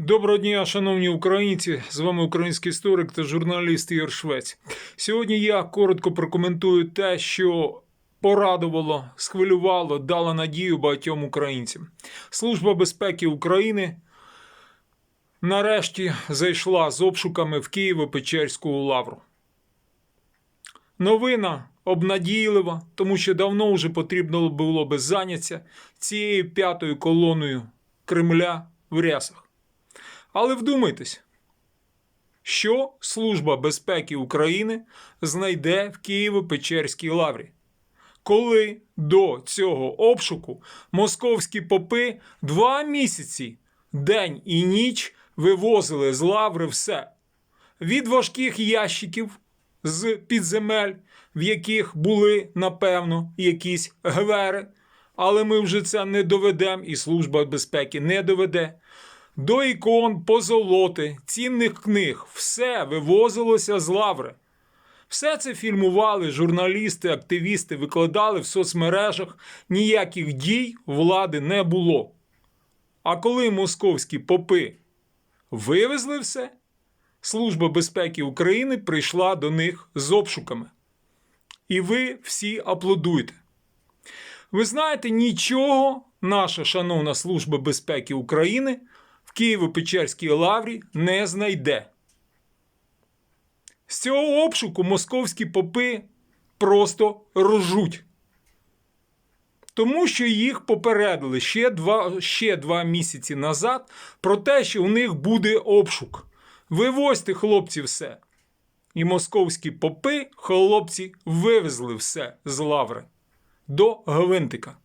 Доброго дня, шановні українці! З вами український історик та журналіст Ігор Швець. Сьогодні я коротко прокоментую те, що порадувало, схвилювало, дало надію багатьом українцям. Служба безпеки України нарешті зайшла з обшуками в Києво-Печерську лавру. Новина обнадійлива, тому що давно вже потрібно було би зайнятися цією п'ятою колоною Кремля в рясах. Але вдумайтесь, що Служба безпеки України знайде в Києво-Печерській лаврі, коли до цього обшуку московські попи два місяці день і ніч вивозили з лаври все. Від важких ящиків з підземель, в яких були, напевно, якісь гвери, але ми вже це не доведемо, і Служба безпеки не доведе. До ікон, позолоти, цінних книг все вивозилося з лаври. Все це фільмували журналісти, активісти, викладали в соцмережах. Ніяких дій влади не було. А коли московські попи вивезли все, Служба безпеки України прийшла до них з обшуками. І ви всі аплодуєте. Ви знаєте, нічого наша шановна Служба безпеки України Києво-Печерській лаврі не знайде. З цього обшуку московські попи просто ржуть. Тому що їх попередили ще два, ще два місяці назад про те, що у них буде обшук. Вивозьте, хлопці, все. І московські попи, хлопці, вивезли все з лаври до Гвинтика.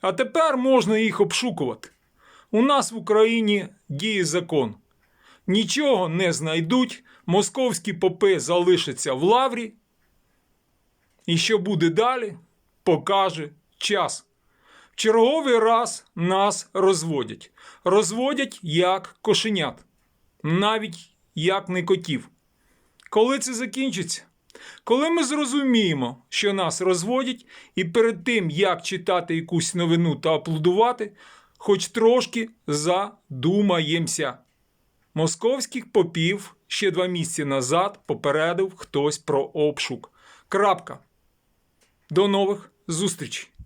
А тепер можна їх обшукувати. У нас в Україні діє закон. Нічого не знайдуть, московські попи залишаться в лаврі. І що буде далі, покаже час. В черговий раз нас розводять. Розводять як кошенят, навіть як не котів. Коли це закінчиться? Коли ми зрозуміємо, що нас розводять, і перед тим, як читати якусь новину та аплодувати, хоч трошки задумаємося. Московських попів ще два місяці назад попередив хтось про обшук. Крапка. До нових зустрічей!